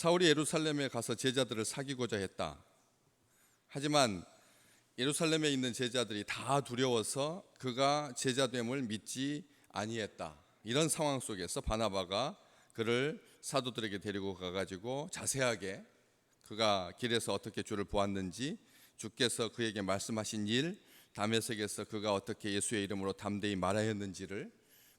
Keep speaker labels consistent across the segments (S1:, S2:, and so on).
S1: 사울이 예루살렘에 가서 제자들을 사귀고자 했다. 하지만 예루살렘에 있는 제자들이 다 두려워서 그가 제자됨을 믿지 아니했다. 이런 상황 속에서 바나바가 그를 사도들에게 데리고 가가지고 자세하게 그가 길에서 어떻게 주를 보았는지 주께서 그에게 말씀하신 일 담에색에서 그가 어떻게 예수의 이름으로 담대히 말하였는지를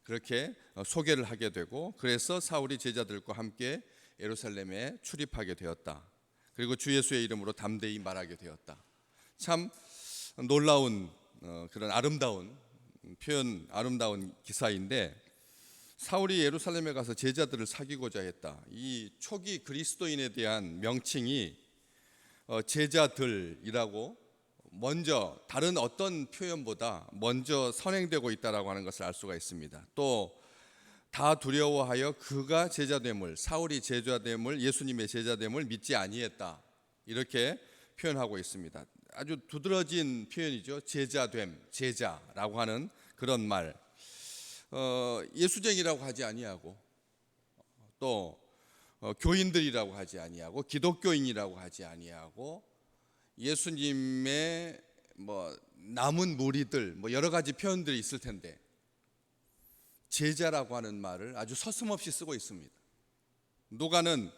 S1: 그렇게 어, 소개를 하게 되고 그래서 사울이 제자들과 함께 예루살렘에 출입하게 되었다. 그리고 주 예수의 이름으로 담대히 말하게 되었다. 참 놀라운 어, 그런 아름다운 표현, 아름다운 기사인데 사울이 예루살렘에 가서 제자들을 사귀고자 했다. 이 초기 그리스도인에 대한 명칭이 어, 제자들이라고 먼저 다른 어떤 표현보다 먼저 선행되고 있다라고 하는 것을 알 수가 있습니다. 또 다 두려워하여 그가 제자됨을 사울이 제자됨을 예수님의 제자됨을 믿지 아니했다. 이렇게 표현하고 있습니다. 아주 두드러진 표현이죠. 제자됨, 제자라고 하는 그런 말. 어, 예수쟁이라고 하지 아니하고 또 어, 교인들이라고 하지 아니하고 기독교인이라고 하지 아니하고 예수님의 뭐 남은 무리들 뭐 여러 가지 표현들이 있을 텐데 제자라고 하는 말을 아주 서슴없이 쓰고 있습니다. 누가는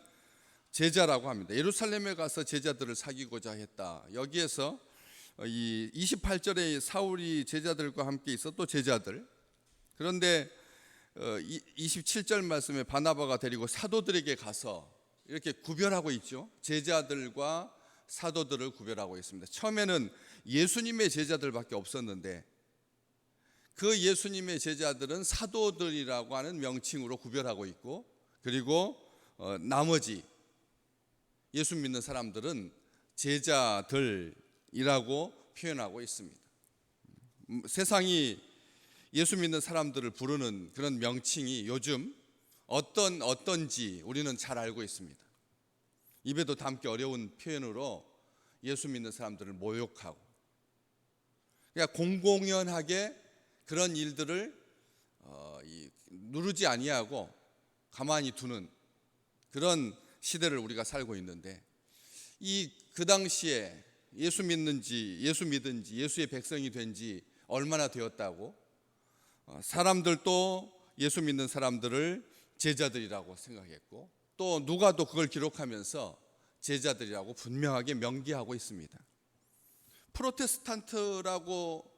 S1: 제자라고 합니다. 예루살렘에 가서 제자들을 사귀고자 했다. 여기에서 이 28절에 사울이 제자들과 함께 있어 또 제자들. 그런데 27절 말씀에 바나바가 데리고 사도들에게 가서 이렇게 구별하고 있죠. 제자들과 사도들을 구별하고 있습니다. 처음에는 예수님의 제자들밖에 없었는데 그 예수님의 제자들은 사도들이라고 하는 명칭으로 구별하고 있고 그리고 어, 나머지 예수 믿는 사람들은 제자들이라고 표현하고 있습니다. 음, 세상이 예수 믿는 사람들을 부르는 그런 명칭이 요즘 어떤 어떤지 우리는 잘 알고 있습니다. 입에도 담기 어려운 표현으로 예수 믿는 사람들을 모욕하고 그러니까 공공연하게 그런 일들을 어, 이, 누르지 아니하고 가만히 두는 그런 시대를 우리가 살고 있는데 이 그 당시에 예수 믿는지 예수 믿은지 예수의 백성이 된지 얼마나 되었다고 어, 사람들도 예수 믿는 사람들을 제자들이라고 생각했고 또 누가 또 그걸 기록하면서 제자들이라고 분명하게 명기하고 있습니다. 프로테스탄트라고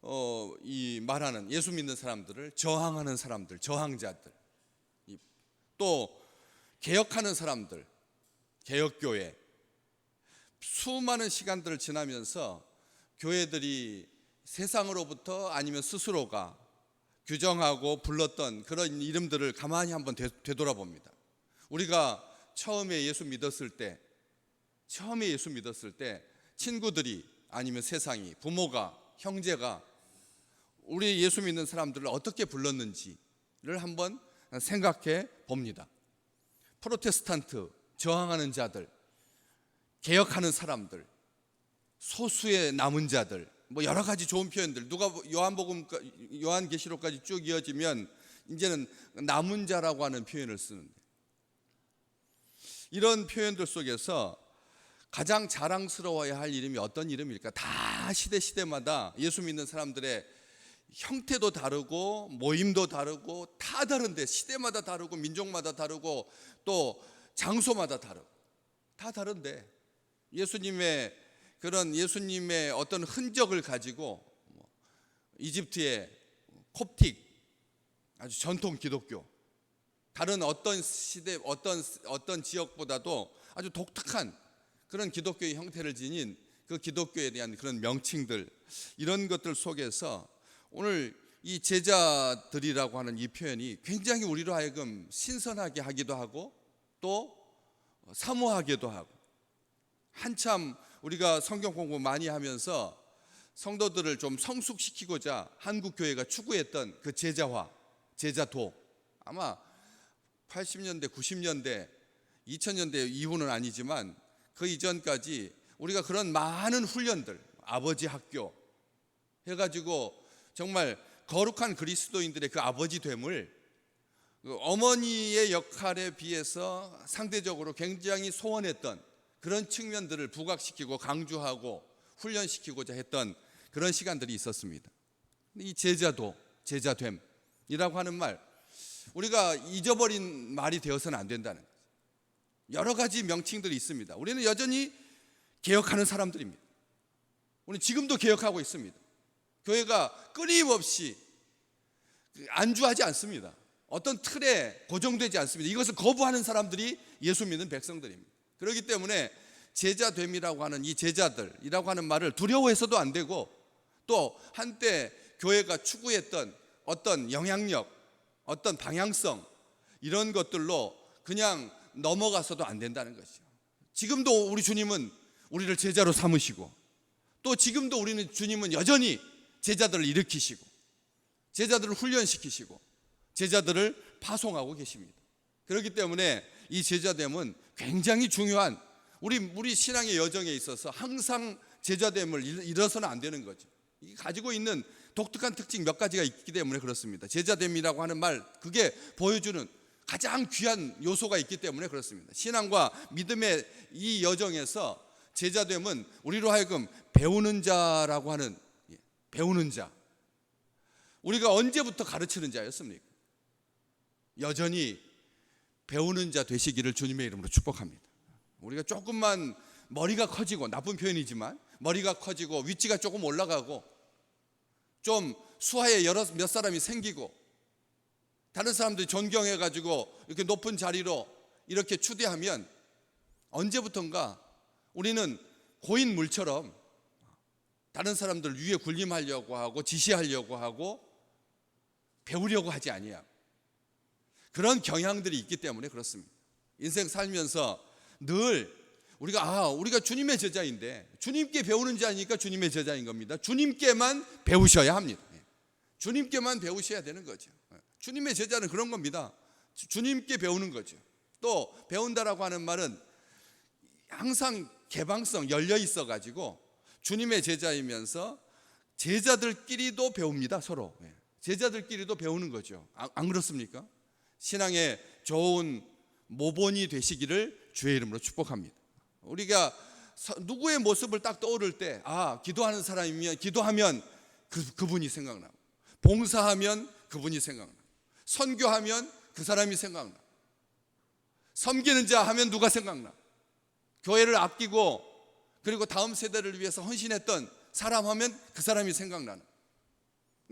S1: 어, 이 말하는 예수 믿는 사람들을 저항하는 사람들, 저항자들, 또 개혁하는 사람들, 개혁교회 수많은 시간들을 지나면서 교회들이 세상으로부터 아니면 스스로가 규정하고 불렀던 그런 이름들을 가만히 한번 되돌아봅니다. 우리가 처음에 예수 믿었을 때, 처음에 예수 믿었을 때 친구들이 아니면 세상이 부모가 형제가 우리 예수 믿는 사람들을 어떻게 불렀는지를 한번 생각해 봅니다. 프로테스탄트 저항하는 자들, 개혁하는 사람들, 소수의 남은 자들, 뭐 여러 가지 좋은 표현들. 누가 요한복음 요한계시록까지 쭉 이어지면 이제는 남은 자라고 하는 표현을 쓰는데 이런 표현들 속에서 가장 자랑스러워야 할 이름이 어떤 이름일까? 다 시대 시대마다 예수 믿는 사람들의 형태도 다르고 모임도 다르고 다 다른데 시대마다 다르고 민족마다 다르고 또 장소마다 다르고 다 다른데 예수님의 그런 예수님의 어떤 흔적을 가지고 뭐 이집트의 콥틱 아주 전통 기독교 다른 어떤 시대 어떤 어떤 지역보다도 아주 독특한 그런 기독교의 형태를 지닌 그 기독교에 대한 그런 명칭들 이런 것들 속에서 오늘 이 제자들이라고 하는 이 표현이 굉장히 우리로 하여금 신선하게 하기도 하고 또 사모하기도 하고 한참 우리가 성경 공부 많이 하면서 성도들을 좀 성숙시키고자 한국 교회가 추구했던 그 제자화, 제자도 아마 80년대, 90년대, 2000년대 이후는 아니지만 그 이전까지 우리가 그런 많은 훈련들, 아버지 학교 해가지고 정말 거룩한 그리스도인들의 그 아버지 됨을 그 어머니의 역할에 비해서 상대적으로 굉장히 소원했던 그런 측면들을 부각시키고 강조하고 훈련시키고자 했던 그런 시간들이 있었습니다. 이 제자도 제자됨이라고 하는 말 우리가 잊어버린 말이 되어서는 안 된다는. 여러 가지 명칭들이 있습니다. 우리는 여전히 개혁하는 사람들입니다. 우리 지금도 개혁하고 있습니다. 교회가 끊임없이 안주하지 않습니다. 어떤 틀에 고정되지 않습니다. 이것을 거부하는 사람들이 예수 믿는 백성들입니다. 그렇기 때문에 제자됨이라고 하는 이 제자들이라고 하는 말을 두려워해서도 안 되고 또 한때 교회가 추구했던 어떤 영향력, 어떤 방향성 이런 것들로 그냥 넘어가서도 안 된다는 것이죠. 지금도 우리 주님은 우리를 제자로 삼으시고 또 지금도 우리는 주님은 여전히 제자들을 일으키시고 제자들을 훈련시키시고 제자들을 파송하고 계십니다. 그렇기 때문에 이 제자됨은 굉장히 중요한 우리 우리 신앙의 여정에 있어서 항상 제자됨을 잃- 잃어서는 안 되는 거죠. 이 가지고 있는 독특한 특징 몇 가지가 있기 때문에 그렇습니다. 제자됨이라고 하는 말 그게 보여주는 가장 귀한 요소가 있기 때문에 그렇습니다. 신앙과 믿음의 이 여정에서 제자됨은 우리로 하여금 배우는 자라고 하는 예, 배우는 자. 우리가 언제부터 가르치는 자였습니까? 여전히 배우는 자 되시기를 주님의 이름으로 축복합니다. 우리가 조금만 머리가 커지고 나쁜 표현이지만 머리가 커지고 위치가 조금 올라가고 좀 수하에 여러 몇 사람이 생기고 다른 사람들이 존경해 가지고 이렇게 높은 자리로 이렇게 추대하면 언제부턴가 우리는 고인 물처럼 다른 사람들 위에 군림하려고 하고 지시하려고 하고 배우려고 하지 아니야. 그런 경향들이 있기 때문에 그렇습니다. 인생 살면서 늘 우리가 아 우리가 주님의 제자인데 주님께 배우는 자니까 주님의 제자인 겁니다. 주님께만 배우셔야 합니다. 예. 주님께만 배우셔야 되는 거죠. 예. 주님의 제자는 그런 겁니다. 주- 주님께 배우는 거죠. 또 배운다라고 하는 말은 항상 개방성 열려 있어 가지고 주님의 제자이면서 제자들끼리도 배웁니다 서로 예. 제자들끼리도 배우는 거죠 안, 안 그렇습니까? 신앙의 좋은 모본이 되시기를 주의 이름으로 축복합니다. 우리가 서- 누구의 모습을 딱 떠오를 때, 아, 기도하는 사람이면, 기도하면 그, 그분이 생각나고, 봉사하면 그분이 생각나고, 선교하면 그 사람이 생각나고, 섬기는 자 하면 누가 생각나? 교회를 아끼고, 그리고 다음 세대를 위해서 헌신했던 사람 하면 그 사람이 생각나는.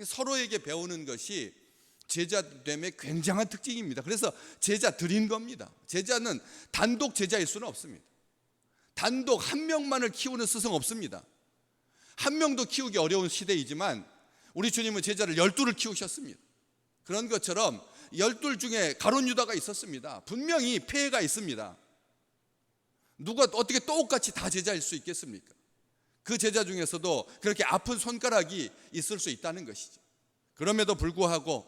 S1: 서로에게 배우는 것이 제자됨의 굉장한 특징입니다. 그래서 제자 드린 겁니다. 제자는 단독 제자일 수는 없습니다. 단독 한 명만을 키우는 스승 없습니다. 한 명도 키우기 어려운 시대이지만 우리 주님은 제자를 열두를 키우셨습니다. 그런 것처럼 열둘 중에 가론 유다가 있었습니다. 분명히 폐해가 있습니다. 누가 어떻게 똑같이 다 제자일 수 있겠습니까? 그 제자 중에서도 그렇게 아픈 손가락이 있을 수 있다는 것이죠. 그럼에도 불구하고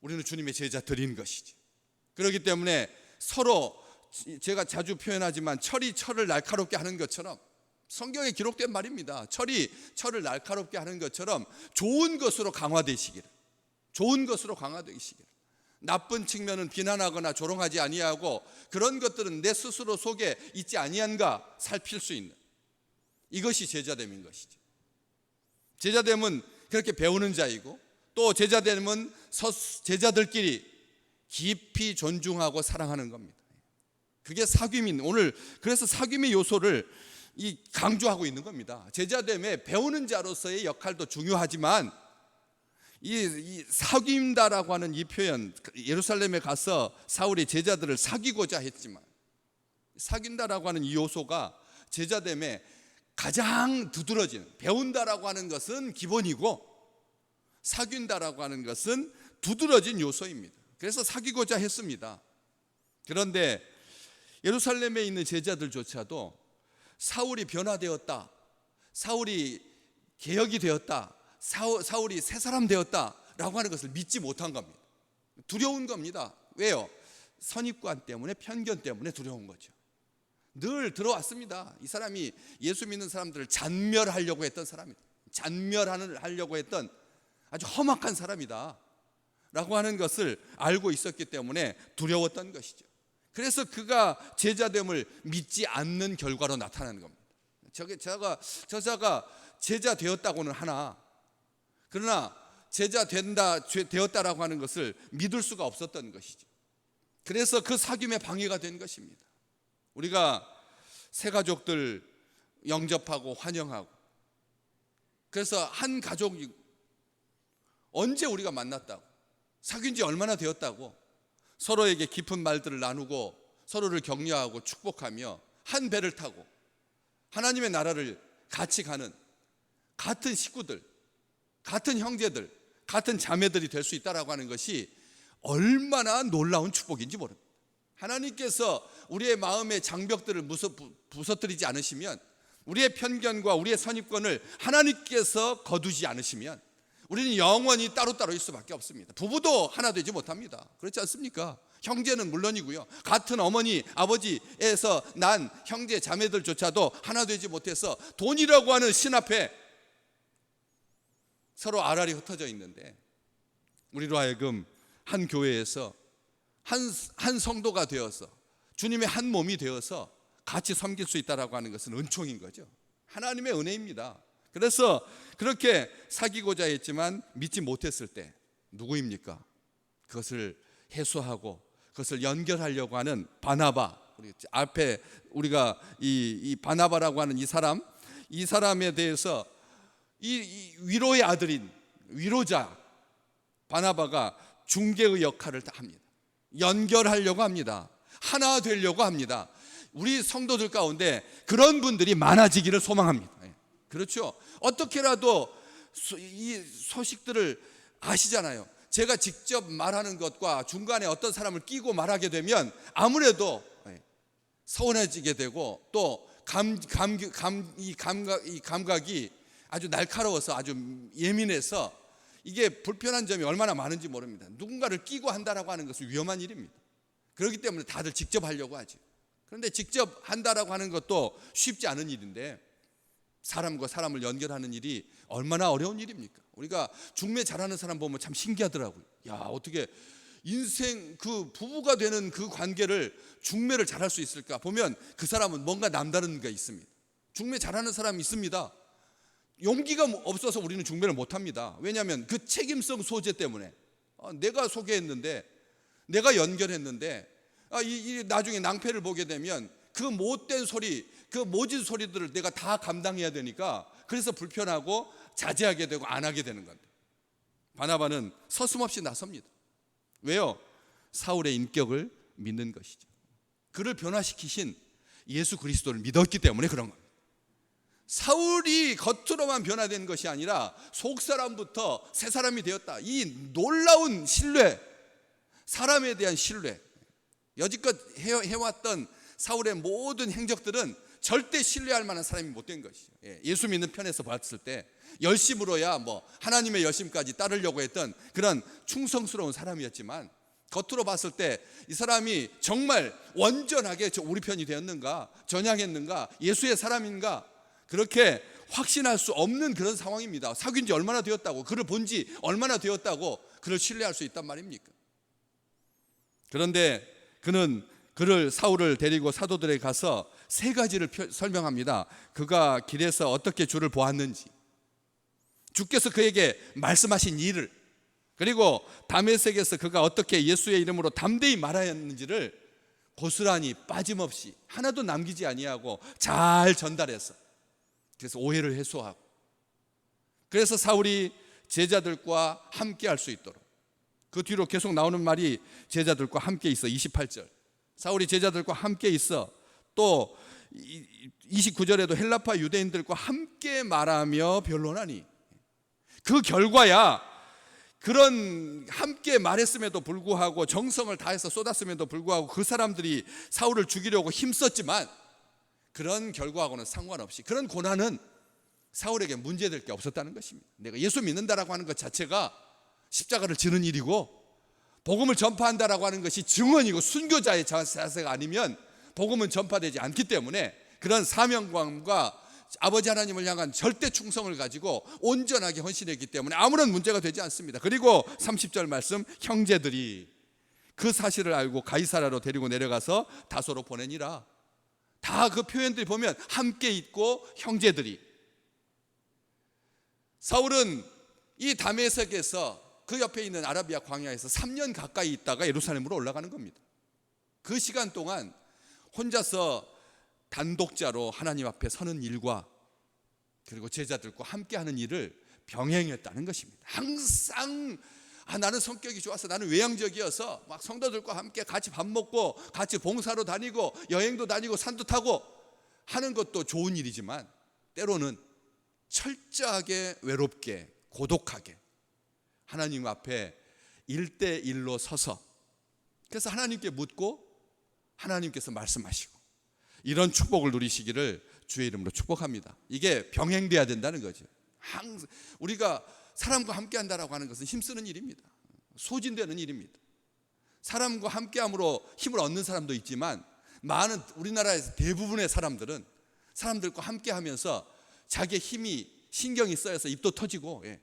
S1: 우리는 주님의 제자 드린 것이지. 그렇기 때문에 서로 제가 자주 표현하지만 철이 철을 날카롭게 하는 것처럼 성경에 기록된 말입니다. 철이 철을 날카롭게 하는 것처럼 좋은 것으로 강화되시기를. 좋은 것으로 강화되시기를. 나쁜 측면은 비난하거나 조롱하지 아니하고 그런 것들은 내 스스로 속에 있지 아니한가 살필 수 있는 이것이 제자됨인 것이죠. 제자됨은 그렇게 배우는 자이고 또 제자됨은 서- 제자들끼리 깊이 존중하고 사랑하는 겁니다. 그게 사귐인 오늘 그래서 사귐의 요소를 이 강조하고 있는 겁니다. 제자됨에 배우는 자로서의 역할도 중요하지만 이, 이 사귐다라고 하는 이 표현 예루살렘에 가서 사울이 제자들을 사귀고자 했지만 사귄다라고 하는 이 요소가 제자됨에 가장 두드러지는 배운다라고 하는 것은 기본이고 사귄다라고 하는 것은 두드러진 요소입니다. 그래서 사귀고자 했습니다. 그런데 예루살렘에 있는 제자들조차도 사울이 변화되었다. 사울이 개혁이 되었다. 사울, 사울이 새 사람 되었다라고 하는 것을 믿지 못한 겁니다. 두려운 겁니다. 왜요? 선입관 때문에 편견 때문에 두려운 거죠. 늘 들어왔습니다. 이 사람이 예수 믿는 사람들을 잔멸하려고 했던 사람이다. 잔멸하려고 했던 아주 험악한 사람이다. 라고 하는 것을 알고 있었기 때문에 두려웠던 것이죠. 그래서 그가 제자됨을 믿지 않는 결과로 나타나는 겁니다. 저게 제가 저자가 제자 되었다고는 하나 그러나 제자 된다 되었다라고 하는 것을 믿을 수가 없었던 것이죠. 그래서 그 사귐에 방해가 된 것입니다. 우리가 새 가족들 영접하고 환영하고 그래서 한 가족이 언제 우리가 만났다고 사귄 지 얼마나 되었다고 서로에게 깊은 말들을 나누고 서로를 격려하고 축복하며 한 배를 타고 하나님의 나라를 같이 가는 같은 식구들, 같은 형제들, 같은 자매들이 될 수 있다라고 하는 것이 얼마나 놀라운 축복인지 모릅니다. 하나님께서 우리의 마음의 장벽들을 부서뜨리지 않으시면 우리의 편견과 우리의 선입견을 하나님께서 거두지 않으시면 우리는 영원히 따로따로 있을 수밖에 없습니다. 부부도 하나 되지 못합니다. 그렇지 않습니까? 형제는 물론이고요. 같은 어머니, 아버지에서 난 형제, 자매들조차도 하나 되지 못해서 돈이라고 하는 신 앞에 서로 알알이 흩어져 있는데 우리로 하여금 한 교회에서 한, 한 성도가 되어서 주님의 한 몸이 되어서 같이 섬길 수 있다라고 하는 것은 은총인 거죠. 하나님의 은혜입니다. 그래서 그렇게 사귀고자 했지만 믿지 못했을 때 누구입니까? 그것을 해소하고 그것을 연결하려고 하는 바나바. 앞에 우리가 이, 이 바나바라고 하는 이 사람, 이 사람에 대해서 이, 이 위로의 아들인 위로자 바나바가 중개의 역할을 다 합니다. 연결하려고 합니다. 하나 되려고 합니다. 우리 성도들 가운데 그런 분들이 많아지기를 소망합니다. 예. 그렇죠. 어떻게라도 이 소식들을 아시잖아요. 제가 직접 말하는 것과 중간에 어떤 사람을 끼고 말하게 되면 아무래도 예, 서운해지게 되고 또 감, 감, 감, 이 감각, 이 감각이 아주 날카로워서 아주 예민해서 이게 불편한 점이 얼마나 많은지 모릅니다. 누군가를 끼고 한다라고 하는 것은 위험한 일입니다. 그렇기 때문에 다들 직접 하려고 하죠. 그런데 직접 한다라고 하는 것도 쉽지 않은 일인데 사람과 사람을 연결하는 일이 얼마나 어려운 일입니까? 우리가 중매 잘하는 사람 보면 참 신기하더라고요. 야, 어떻게 인생 그 부부가 되는 그 관계를 중매를 잘할 수 있을까? 보면 그 사람은 뭔가 남다른 게 있습니다. 중매 잘하는 사람이 있습니다. 용기가 없어서 우리는 중매를 못 합니다. 왜냐하면 그 책임성 소재 때문에 아, 내가 소개했는데 내가 연결했는데 아, 나중에 낭패를 보게 되면 그 못된 소리, 그 모진 소리들을 내가 다 감당해야 되니까 그래서 불편하고 자제하게 되고 안 하게 되는 건데 바나바는 서슴없이 나섭니다. 왜요? 사울의 인격을 믿는 것이죠. 그를 변화시키신 예수 그리스도를 믿었기 때문에 그런 겁니다. 사울이 겉으로만 변화된 것이 아니라 속 사람부터 새 사람이 되었다. 이 놀라운 신뢰, 사람에 대한 신뢰. 여지껏 해왔던 사울의 모든 행적들은 절대 신뢰할 만한 사람이 못 된 것이죠. 예, 예수 믿는 편에서 봤을 때 열심으로야 뭐 하나님의 열심까지 따르려고 했던 그런 충성스러운 사람이었지만 겉으로 봤을 때 이 사람이 정말 완전하게 우리 편이 되었는가 전향했는가 예수의 사람인가 그렇게 확신할 수 없는 그런 상황입니다. 사귄 지 얼마나 되었다고, 그를 본 지 얼마나 되었다고 그를 신뢰할 수 있단 말입니까? 그런데 그는 그를 사울을 데리고 사도들에 가서 세 가지를 설명합니다. 그가 길에서 어떻게 주를 보았는지, 주께서 그에게 말씀하신 일을, 그리고 담에색에서 그가 어떻게 예수의 이름으로 담대히 말하였는지를 고스란히 빠짐없이 하나도 남기지 아니하고 잘 전달해서 그래서 오해를 해소하고. 그래서 사울이 제자들과 함께 할 수 있도록. 그 뒤로 계속 나오는 말이 제자들과 함께 있어. 28절. 사울이 제자들과 함께 있어. 또 29절에도 헬라파 유대인들과 함께 말하며 변론하니. 그 결과야 그런 함께 말했음에도 불구하고 정성을 다해서 쏟았음에도 불구하고 그 사람들이 사울을 죽이려고 힘썼지만 그런 결과하고는 상관없이 그런 고난은 사울에게 문제될 게 없었다는 것입니다. 내가 예수 믿는다라고 하는 것 자체가 십자가를 지는 일이고 복음을 전파한다라고 하는 것이 증언이고 순교자의 자세가 아니면 복음은 전파되지 않기 때문에 그런 사명감과 아버지 하나님을 향한 절대 충성을 가지고 온전하게 헌신했기 때문에 아무런 문제가 되지 않습니다. 그리고 30절 말씀 형제들이 그 사실을 알고 가이사라로 데리고 내려가서 다소로 보내니라. 다 그 표현들이 보면 함께 있고 형제들이 사울은 이 다메섹에서 그 옆에 있는 아라비아 광야에서 3년 가까이 있다가 예루살렘으로 올라가는 겁니다. 그 시간 동안 혼자서 단독자로 하나님 앞에 서는 일과 그리고 제자들과 함께 하는 일을 병행했다는 것입니다. 항상 아, 나는 성격이 좋아서 나는 외향적이어서 막 성도들과 함께 같이 밥 먹고 같이 봉사로 다니고 여행도 다니고 산도 타고 하는 것도 좋은 일이지만 때로는 철저하게 외롭게 고독하게 하나님 앞에 일대일로 서서 그래서 하나님께 묻고 하나님께서 말씀하시고 이런 축복을 누리시기를 주의 이름으로 축복합니다. 이게 병행돼야 된다는 거죠. 항상 우리가 사람과 함께 한다라고 하는 것은 힘쓰는 일입니다. 소진되는 일입니다. 사람과 함께함으로 힘을 얻는 사람도 있지만 많은 우리나라에서 대부분의 사람들은 사람들과 함께하면서 자기의 힘이 신경이 쓰여서 입도 터지고 예.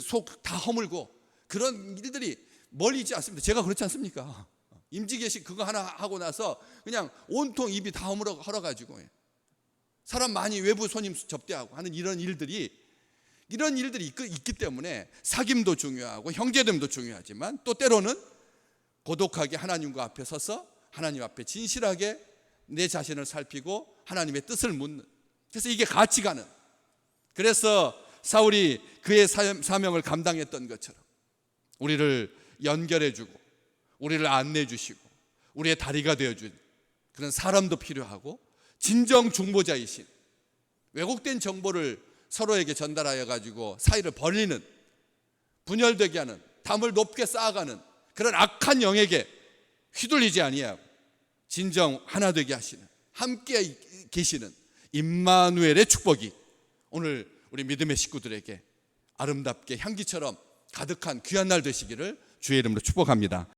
S1: 속다 허물고 그런 일들이 멀리 있지 않습니다. 제가 그렇지 않습니까? 임지계식 그거 하나 하고 나서 그냥 온통 입이 다 허물어 헐어가지고 예. 사람 많이 외부 손님 접대하고 하는 이런 일들이 이런 일들이 있- 있기 때문에 사귐도 중요하고 형제됨도 중요하지만 또 때로는 고독하게 하나님과 앞에 서서 하나님 앞에 진실하게 내 자신을 살피고 하나님의 뜻을 묻는. 그래서 이게 같이 가는. 그래서 사울이 그의 사- 사명을 감당했던 것처럼 우리를 연결해 주고 우리를 안내해 주시고 우리의 다리가 되어 준 그런 사람도 필요하고 진정 중보자이신 왜곡된 정보를 서로에게 전달하여 가지고 사이를 벌리는 분열되게 하는 담을 높게 쌓아가는 그런 악한 영에게 휘둘리지 아니하고 진정 하나 되게 하시는 함께 계시는 임마누엘의 축복이 오늘 우리 믿음의 식구들에게 아름답게 향기처럼 가득한 귀한 날 되시기를 주의 이름으로 축복합니다.